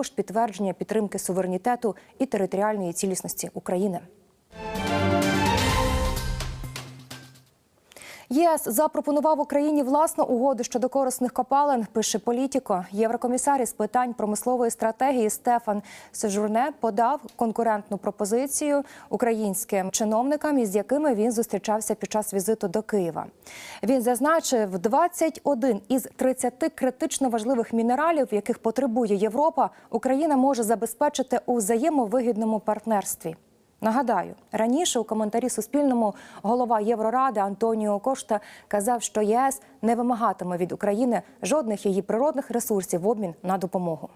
також підтвердження підтримки суверенітету і територіальної цілісності України. ЄС запропонував Україні власну угоду щодо корисних копалин. Пише політіко. Єврокомісар із питань промислової стратегії Стефан Сежурне подав конкурентну пропозицію українським чиновникам, із якими він зустрічався під час візиту до Києва. Він зазначив, 21 із 30 критично важливих мінералів, яких потребує Європа, Україна може забезпечити у взаємовигідному партнерстві. Нагадаю, раніше у коментарі Суспільному голова Євроради Антоніо Кошта казав, що ЄС не вимагатиме від України жодних її природних ресурсів в обмін на допомогу.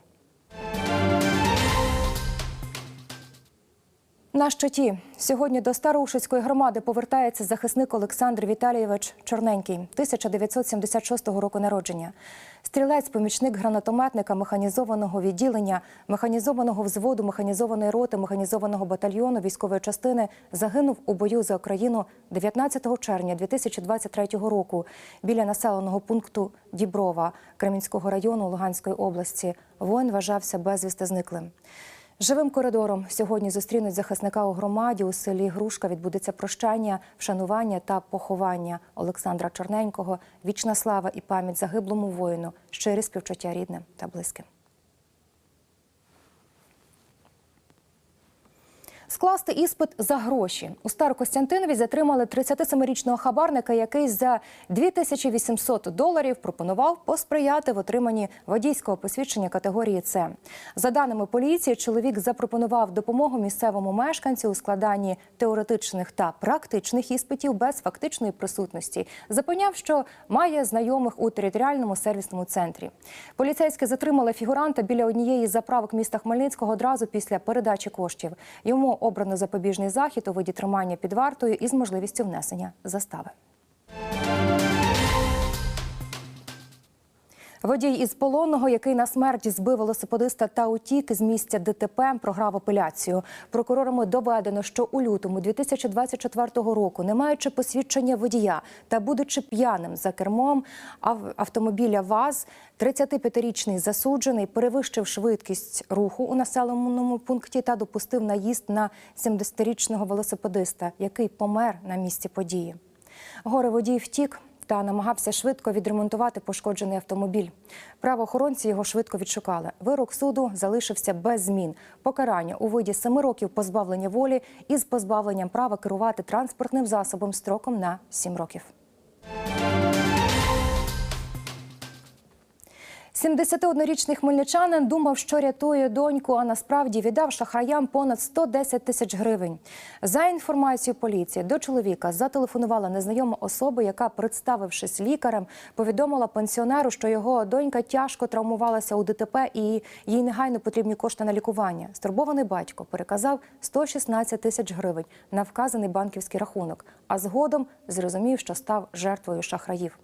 На щиті сьогодні до Староушицької громади повертається захисник Олександр Віталійович Чорненький, 1976 року народження. Стрілець, помічник гранатометника механізованого відділення, механізованого взводу, механізованої роти, механізованого батальйону військової частини загинув у бою за Україну 19 червня 2023 року біля населеного пункту Діброва Кремінського району Луганської області. Воїн вважався безвісти зниклим. Живим коридором сьогодні зустрінуть захисника у громаді у селі Грушка. Відбудеться прощання, вшанування та поховання Олександра Чорненького. Вічна слава і пам'ять загиблому воїну, щирі співчуття рідним та близьким. Скласти іспит за гроші у Старокостянтинові затримали 37-річного хабарника, який за 2800 доларів пропонував посприяти в отриманні водійського посвідчення категорії С. За даними поліції, чоловік запропонував допомогу місцевому мешканцю у складанні теоретичних та практичних іспитів без фактичної присутності. Запевняв, що має знайомих у територіальному сервісному центрі. Поліцейські затримали фігуранта біля однієї заправок міста Хмельницького одразу після передачі коштів. Йому обрано запобіжний захід у виді тримання під вартою із можливістю внесення застави. Водій із полонного, який на смерті збив велосипедиста та утік з місця ДТП, програв апеляцію. Прокурорами доведено, що у лютому 2024 року, не маючи посвідчення водія та будучи п'яним за кермом ав- автомобіля ВАЗ, 35-річний засуджений перевищив швидкість руху у населеному пункті та допустив наїзд на 70-річного велосипедиста, який помер на місці події. Горе водій втік та намагався швидко відремонтувати пошкоджений автомобіль. Правоохоронці його швидко відшукали. Вирок суду залишився без змін. Покарання у виді семи років позбавлення волі із позбавленням права керувати транспортним засобом строком на сім років. 71-річний хмельничанин думав, що рятує доньку, а насправді віддав шахраям понад 110 тисяч гривень. За інформацією поліції, до чоловіка зателефонувала незнайома особа, яка, представившись лікарем, повідомила пенсіонеру, що його донька тяжко травмувалася у ДТП і їй негайно потрібні кошти на лікування. Стурбований батько переказав 116 тисяч гривень на вказаний банківський рахунок, а згодом зрозумів, що став жертвою шахраїв.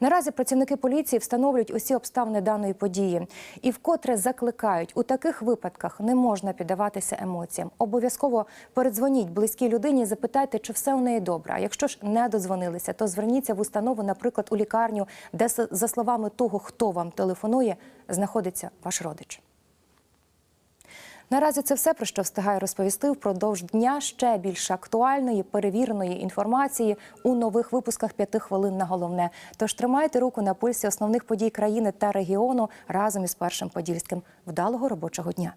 Наразі працівники поліції встановлюють усі обставини даної події і вкотре закликають у таких випадках не можна піддаватися емоціям. Обов'язково передзвоніть близькій людині, запитайте, чи все у неї добре. А якщо ж не дозвонилися, то зверніться в установу, наприклад, у лікарню, де за словами того, хто вам телефонує, знаходиться ваш родич. Наразі це все про що встигаю розповісти впродовж дня. Ще більше актуальної, перевіреної інформації у нових випусках п'яти хвилин на головне. Тож тримайте руку на пульсі основних подій країни та регіону разом із першим подільським. Вдалого робочого дня.